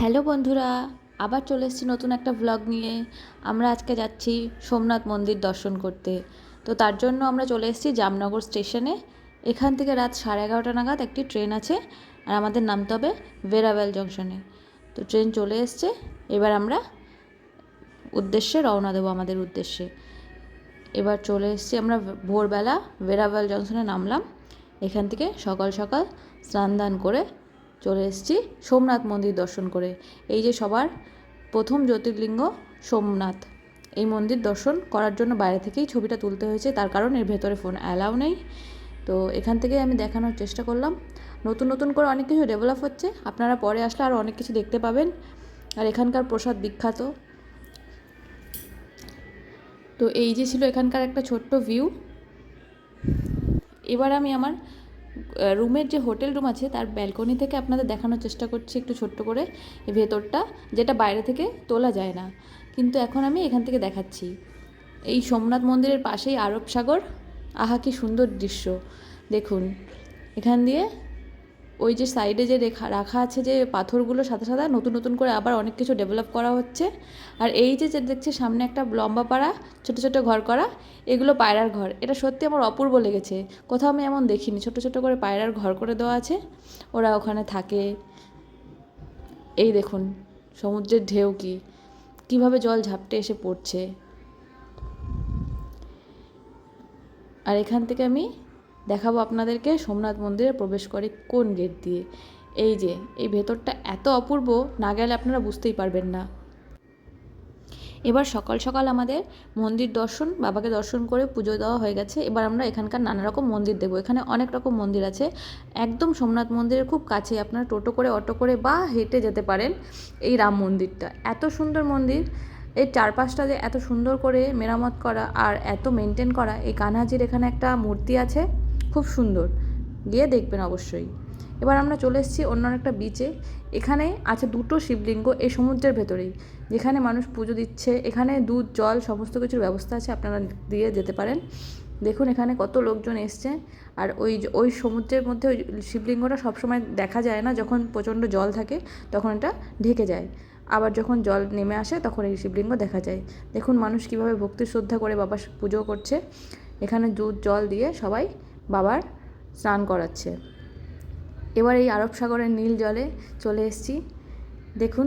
Hello বন্ধুরা, আবার চলে এসেছি নতুন একটা ভ্লগ নিয়ে। আমরা আজকে যাচ্ছি সোমনাথ মন্দির দর্শন করতে। তো তার জন্য আমরা চলে এসেছি জামনগর স্টেশনে এখান থেকে রাত সাড়ে এগারোটা নাগাদ একটি ট্রেন আছে, আর আমাদের নামতে হবে ভেরাভেল জংশনে তো ট্রেন চলে এসছে, এবার আমরা উদ্দেশ্যে রওনা দেবো আমাদের উদ্দেশ্যে। এবার চলে এসেছি আমরা ভোরবেলা ভেরাভেল জংশনে নামলাম। এখান থেকে সকাল সকাল স্নান দান করে চলে এসেছি সোমনাথ মন্দির দর্শন করে। এই যে সবার প্রথম জ্যোতির্লিঙ্গ সোমনাথ। এই মন্দির দর্শন করার জন্য বাইরে থেকেই ছবিটা তুলতে হয়েছে, তার কারণ এর ভেতরে ফোন অ্যালাউ নেই। তো এখান থেকে আমি দেখানোর চেষ্টা করলাম। নতুন নতুন করে অনেক কিছু ডেভেলপ হচ্ছে। আপনারা পরে আসলে আরও অনেক কিছু দেখতে পাবেন। আর এখানকার প্রসাদ বিখ্যাত। তো এই যে ছিল এখানকার একটা ছোট্ট ভিউ এবার আমি আমার রুমের যে হোটেল রুম আছে, তার ব্যালকনি থেকে আপনাদের দেখানোর চেষ্টা করছি একটু ছোট্ট করে ভেতরটা, যেটা বাইরে থেকে তোলা যায় না। কিন্তু এখন আমি এখান থেকে দেখাচ্ছি। এই সোমনাথ মন্দিরের পাশেই আরব সাগর। আহা, কি সুন্দর দৃশ্য। দেখুন, এখান দিয়ে ওই যে সাইডে যে রেখা, রাখা আছে যে পাথরগুলো সাদা সাদা নতুন নতুন করে আবার অনেক কিছু ডেভেলপ করা হচ্ছে। আর এই যে যে দেখছে সামনে একটা লম্বা পাড়া, ছোটো ছোটো ঘর করা, এগুলো পায়রার ঘর। এটা সত্যি আমার অপূর্ব লেগেছে। কোথাও আমি এমন দেখিনি, ছোটো ছোটো করে পায়রার ঘর করে দেওয়া আছে। ওরা ওখানে থাকে। এই দেখুন, সমুদ্রের ঢেউ কি, কীভাবে জল ঝাপটে এসে পড়ছে। আর এখান থেকে আমি দেখাবো আপনাদেরকে সোমনাথ মন্দিরে প্রবেশ করে কোন গেট দিয়ে। এই যে, এই ভেতরটা এত অপূর্ব, না গেলে আপনারা বুঝতেই পারবেন না। এবার সকাল সকাল আমাদের মন্দির দর্শন, বাবাকে দর্শন করে পুজো দেওয়া হয়ে গেছে। এবার আমরা এখানকার নানা রকম মন্দির দেবো এখানে অনেক রকম মন্দির আছে। একদম সোমনাথ মন্দিরের খুব কাছে। আপনারা টোটো করে, অটো করে বা হেঁটে যেতে পারেন এই রাম মন্দিরটা। এত সুন্দর মন্দির। এর চারপাশটা যে এত সুন্দর করে মেরামত করা আর এত মেনটেন করা, এই কানহাজির এখানে একটা মূর্তি আছে। খুব সুন্দর। গিয়ে দেখবেন অবশ্যই। এবার আমরা চলে এসেছি অন্য একটা বিচে এখানে আছে দুটো শিবলিঙ্গ এই সমুদ্রের ভেতরেই। যেখানে মানুষ পুজো দিচ্ছে। এখানে দুধ, জল, সমস্ত কিছুর ব্যবস্থা আছে। আপনারা দিয়ে যেতে পারেন। দেখুন এখানে কত লোকজন এসছে। আর ওই ওই সমুদ্রের মধ্যে ওই শিবলিঙ্গটা সবসময় দেখা যায় না। যখন প্রচণ্ড জল থাকে, তখন এটা ঢেকে যায়। আবার যখন জল নেমে আসে, তখন এই শিবলিঙ্গ দেখা যায়। দেখুন মানুষ কীভাবে ভক্তি শ্রদ্ধা করে বাবা পুজো করছে। এখানে দুধ, জল দিয়ে সবাই বাবার স্নান করাচ্ছে। এবার এই আরব সাগরের নীল জলে চলে এসেছি। দেখুন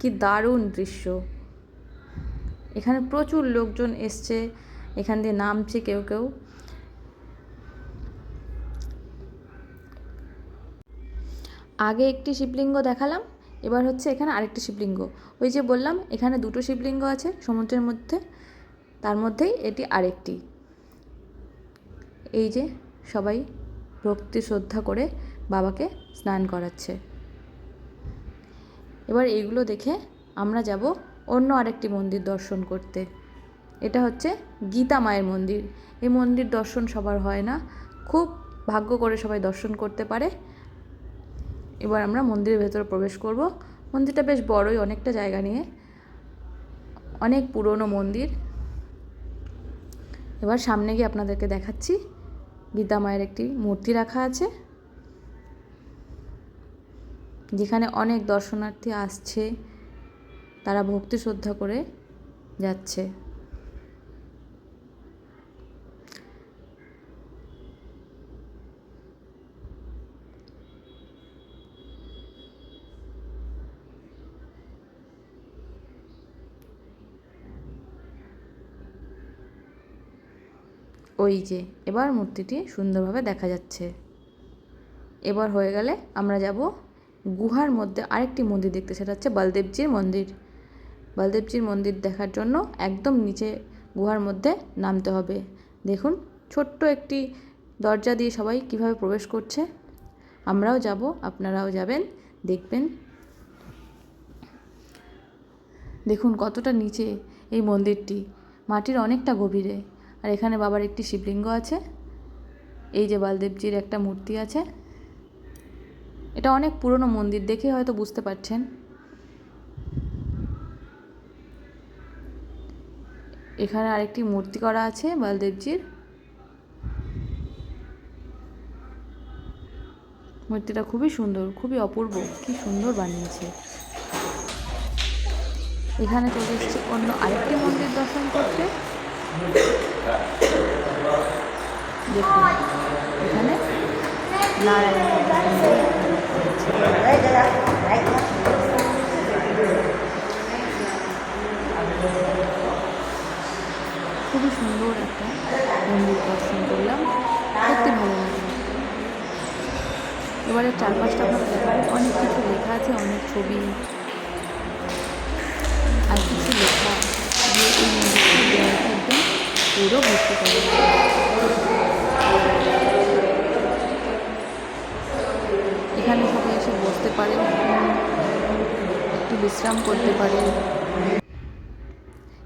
কি দারুণ দৃশ্য। এখানে প্রচুর লোকজন এসছে, এখান দিয়ে নামছে কেউ কেউ। আগে একটি শিবলিঙ্গ দেখালাম, এবার হচ্ছে এখানে আরেকটি শিবলিঙ্গ। ওই যে বললাম, এখানে দুটো শিবলিঙ্গ আছে সমুদ্রের মধ্যে, তার মধ্যেই এটি আরেকটি। এই যে সবাই ভক্তি শ্রদ্ধা করে বাবাকে স্নান করাচ্ছে। এবার এইগুলো দেখে আমরা যাব অন্য আরেকটি মন্দির দর্শন করতে। এটা হচ্ছে গীতা মায়ের মন্দির। এই মন্দির দর্শন সবার হয় না। খুব ভাগ্য করে সবাই দর্শন করতে পারে। এবার আমরা মন্দিরের ভেতরে প্রবেশ করব। মন্দিরটা বেশ বড়ই, অনেকটা জায়গা নিয়ে। অনেক পুরনো মন্দির। এবার সামনে গিয়ে আপনাদেরকে দেখাচ্ছি গীতা মায়ের একটি মূর্তি রাখা আছে, যেখানে অনেক দর্শনার্থী আসছে, তারা ভক্তি শ্রদ্ধা করে যাচ্ছে। ওই যে, এবার মূর্তিটি সুন্দরভাবে দেখা যাচ্ছে। এবার হয়ে গেলে আমরা যাব গুহার মধ্যে আরেকটি মন্দির দেখতে, সেটা হচ্ছে বলদেবজির মন্দির। বলদেবজির মন্দির দেখার জন্য একদম নিচে গুহার মধ্যে নামতে হবে। দেখুন, ছোট্ট একটি দরজা দিয়ে সবাই কীভাবে প্রবেশ করছে। আমরাও যাব, আপনারাও যাবেন, দেখবেন। দেখুন কতটা নিচে এই মন্দিরটি। মাটির অনেকটা গভীরে। আর এখানে বাবার একটি শিবলিঙ্গ আছে। এই যে বালদেবজির একটা মূর্তি আছে। এটা অনেক পুরনো মন্দির দেখে হয়তো বুঝতে পারছেন। এখানে আরেকটি মূর্তি করা আছে বলদেবজির। মূর্তিটা খুবই সুন্দর, খুবই অপূর্ব। কি সুন্দর বানিয়েছে। এখানে চলে এসেছি অন্য আরেকটি মন্দির দর্শন করতে। খুবই সুন্দর একটা মন্দির দর্শন করলাম। সত্যি ভালো লাগল এবারে আপনার দেখাবো অনেক কিছু লেখা আছে, অনেক ছবি আর কিছু লেখা দিয়ে পুরো ভর্তি করে এখানে সবাই এসে বসতে পারে, একটু বিশ্রাম করতে পারে।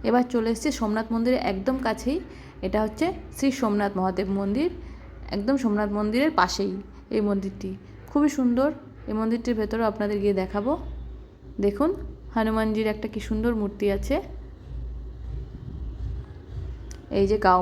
এবার চলে এসেছি সোমনাথ মন্দিরের একদম কাছেই। এটা হচ্ছে শ্রী সোমনাথ মহাদেব মন্দির, একদম সোমনাথ মন্দিরের পাশেই এই মন্দিরটি। খুবই সুন্দর, এই মন্দিরটির ভেতরেও আপনাদের গিয়ে দেখাবো। দেখুন, হনুমানজির একটা কি সুন্দর মূর্তি আছে। এই যে গাও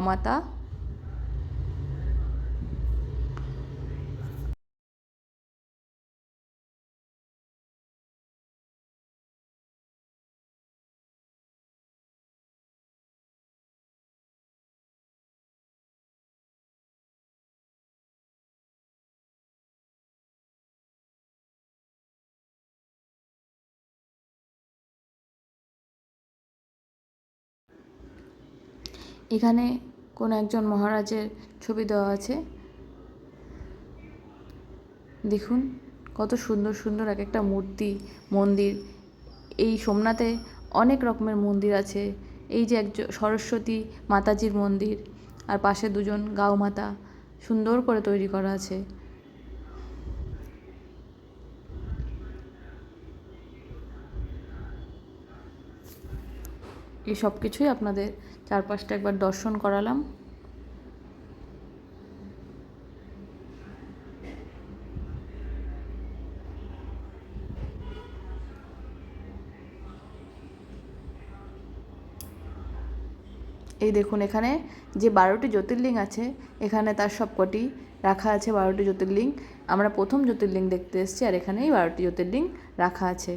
এখানে কোন একজন মহারাজের ছবি দেওয়া আছে। দেখুন, কত সুন্দর সুন্দর এক একটা মূর্তি, মন্দির। এই সোমনাথে অনেক রকমের মন্দির আছে। এই যে একজন সরস্বতী মাতাজির মন্দির, আর পাশে দুজন গাও মাতা সুন্দর করে তৈরি করা আছে। এই সব কিছুই আপনাদের চারপাশটা একবার দর্শন করালাম। এই দেখুন এখানে যে বারোটি জ্যোতির্লিঙ্গ আছে, এখানে তার সব কটি রাখা আছে বারোটি জ্যোতির্লিঙ্গ। আমরা প্রথম জ্যোতির্লিঙ্গ দেখতে এসেছি আর এখানেই বারোটি জ্যোতির্লিঙ্গ রাখা আছে।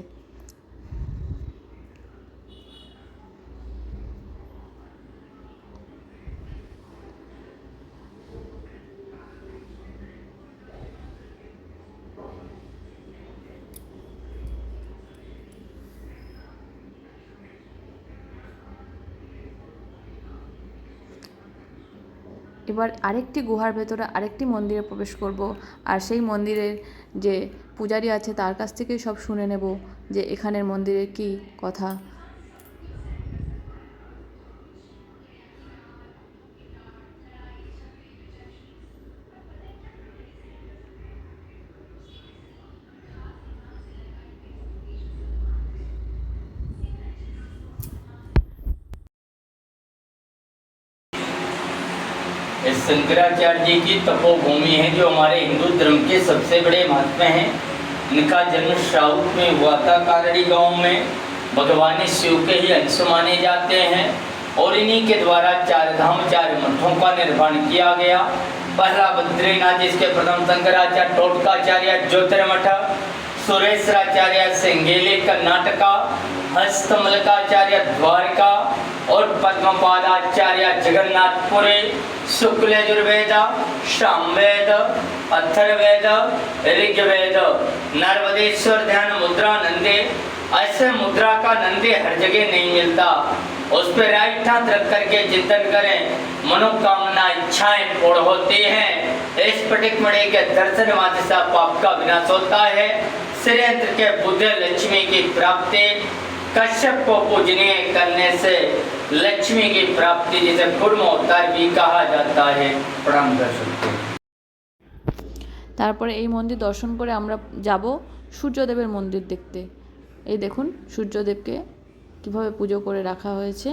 এবার আরেকটি গুহার ভেতরে আরেকটি মন্দিরে প্রবেশ করব। আর সেই মন্দিরের যে পূজারী আছে, তার কাছ থেকেই সব শুনে নেব যে এখানের মন্দিরে কী কথা। शंकराचार्य जी की तपोभूमि है, जो हमारे हिंदू धर्म के सबसे बड़े महत्व हैं। इनका जन्म साउथ में हुआ था कारड़ी गाँव में। भगवान शिव के ही अंश माने जाते हैं और इन्हीं के द्वारा चार धाम, चार मठों का निर्माण किया गया। पहला बद्रीनाथ, जिसके प्रथम शंकराचार्य, टोटकाचार्य, ज्योतिर्मठ, सुरेश्वराचार्य, सिंगेली, कर्नाटका हस्तमलकाचार्य द्वारका और पद्मपादाचार्य जगन्नाथपुरी शुक्ल यजुर्वेद सामवेद अथर्वेद ऋग्वेद नर्मदेश्वर ध्यान मुद्रा नंदे, ऐसे मुद्रा का नंदे हर जगह नहीं मिलता। उस पर राइट हाथ रख करके चिंतन करें। मनोकामना, इच्छाएँ पूर्ण होती हैं। इस पटिक मणि के दर्शन मात्र से पाप का विनाश होता है। श्रेयंत्र के बुद्ध लक्ष्मी की प्राप्ति कश्यप को पूजनीय करने से लक्ष्मी की प्राप्ति जिसे कुर्म अवतार भी कहा जाता है प्रणाम कर सकते हैं তারপরে এই মন্দির দর্শন করে আমরা যাব সূর্যদেবের মন্দির দেখতে এই দেখুন সূর্যদেবকে কিভাবে পুজো করে রাখা হয়েছে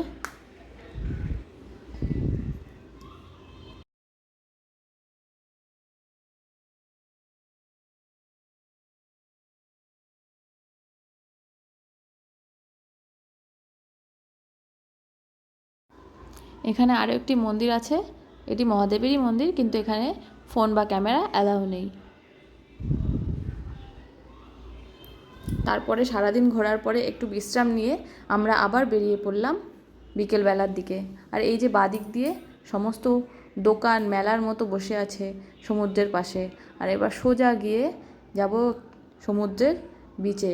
এখানে আরও একটি মন্দির আছে। এটি মহাদেবেরই মন্দির, কিন্তু এখানে ফোন বা ক্যামেরা অ্যালাউ নেই। তারপরে সারাদিন ঘোরার পরে একটু বিশ্রাম নিয়ে আমরা আবার বেরিয়ে পড়লাম বিকেলবেলার দিকে। আর এই যে বাদিক দিয়ে সমস্ত দোকান, মেলার মতো বসে আছে সমুদ্রের পাশে। আর এবার সোজা গিয়ে যাব সমুদ্রের বিচে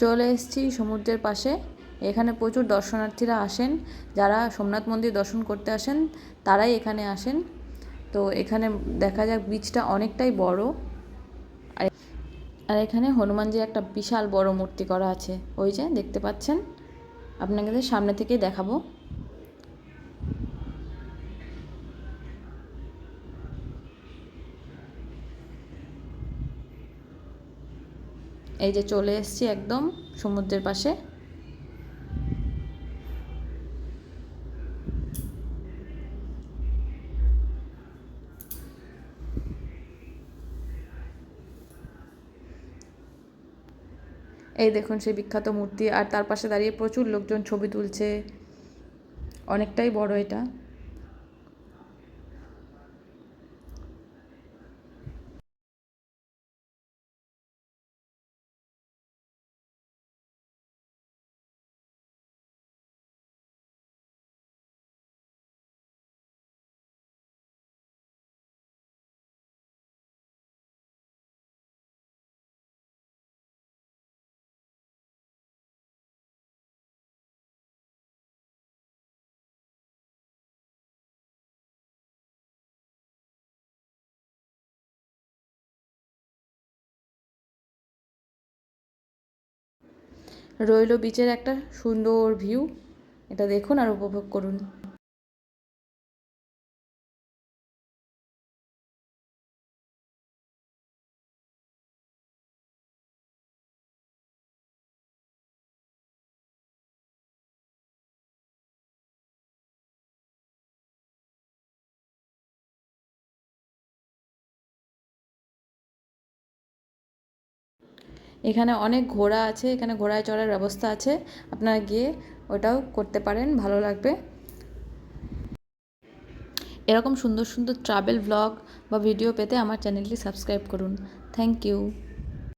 চলে এসেছি সমুদ্রের পাশে। এখানে প্রচুর দর্শনার্থীরা আসেন। যারা সোমনাথ মন্দির দর্শন করতে আসেন, তারাই এখানে আসেন। তো এখানে দেখা যাক ব্রিজটা অনেকটাই বড়। আর এখানে হনুমানজির একটা বিশাল বড় মূর্তি করা আছে। ওই যে দেখতে পাচ্ছেন? আপনাদের সামনে থেকেই দেখাবো। এই যে চলে এসেছি একদম সমুদ্রের পাশে। এই দেখুন সেই বিখ্যাত মূর্তি, আর তার পাশে দাঁড়িয়ে প্রচুর লোকজন ছবি তুলছে। অনেকটাই বড় এটা। রইল বিচের একটা সুন্দর ভিউ এটা দেখুন আর উপভোগ করুন। এখানে অনেক ঘোড়া আছে, এখানে ঘোড়ায় চড়ার ব্যবস্থা আছে। আপনারা গিয়ে ওটাও করতে পারেন, ভালো লাগবে। এরকম সুন্দর সুন্দর ট্রাভেল ব্লগ বা ভিডিও পেতে আমার চ্যানেলটি সাবস্ক্রাইব করুন। Thank you